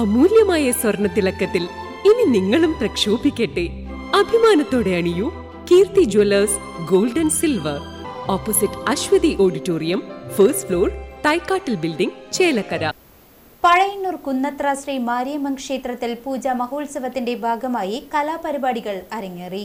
അമൂല്യമായ സ്വർണത്തിളക്കത്തിൽ ഇനി നിങ്ങളും പ്രക്ഷോഭിക്കട്ടെ. അഭിമാനത്തോടെ അണിയൂ Keerthi jewellers gold and silver. Opposite Aswathi auditorium first floor തൈക്കാട്ടിൽ building Chelakkara. Pazhayannur Kunnathra Shri Mariamman ക്ഷേത്രത്തിൽ പൂജാ മഹോത്സവത്തിന്റെ ഭാഗമായി കലാപരിപാടികൾ അരങ്ങേറി.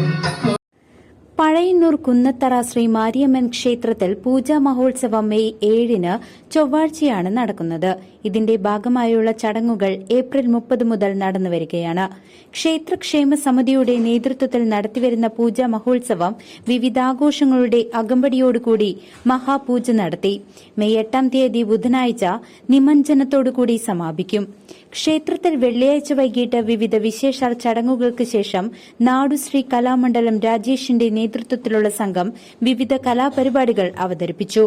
പഴയന്നൂർ കുന്നത്തറ ശ്രീ മാരിയമ്മൻ ക്ഷേത്രത്തിൽ പൂജാ മഹോത്സവം മെയ് ഏഴിന് ചൊവ്വാഴ്ചയാണ് നടക്കുന്നത്. ഇതിന്റെ ഭാഗമായുള്ള ചടങ്ങുകൾ ഏപ്രിൽ മുപ്പത് മുതൽ നടന്നുവരികയാണ്. ക്ഷേത്രക്ഷേമ സമിതിയുടെ നേതൃത്വത്തിൽ നടത്തിവരുന്ന പൂജാ മഹോത്സവം വിവിധാഘോഷങ്ങളുടെ അകമ്പടിയോടുകൂടി മഹാപൂജ നടത്തി. മെയ് എട്ടാം തീയതി ബുധനാഴ്ച നിമഞ്ജനത്തോടുകൂടി സമാപിക്കും. ക്ഷേത്രത്തിൽ വെള്ളിയാഴ്ച വൈകിട്ട് വിവിധ വിശേഷ ചടങ്ങുകൾക്ക് ശേഷം നാടുശ്രീ കലാമണ്ഡലം രാജേഷിന്റെ നേതൃത്വത്തിലുള്ള സംഘം വിവിധ കലാപരിപാടികൾ അവതരിപ്പിച്ചു.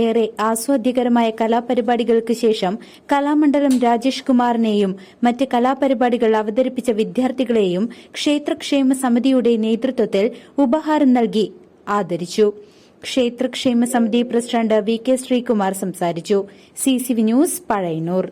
ഏറെ ആസ്വാദ്യകരമായ കലാപരിപാടികൾക്ക് ശേഷം കലാമണ്ഡലം രാജേഷ് കുമാറിനെയും മറ്റ് കലാപരിപാടികൾ അവതരിപ്പിച്ച വിദ്യാർത്ഥികളെയും ക്ഷേത്രക്ഷേമ സമിതിയുടെ നേതൃത്വത്തിൽ ഉപഹാരം നൽകി ആദരിച്ചു. ക്ഷേത്രക്ഷേമ സമിതി പ്രസിഡന്റ് വി കെ ശ്രീകുമാർ സംസാരിച്ചു. C C V news Pazhayannur.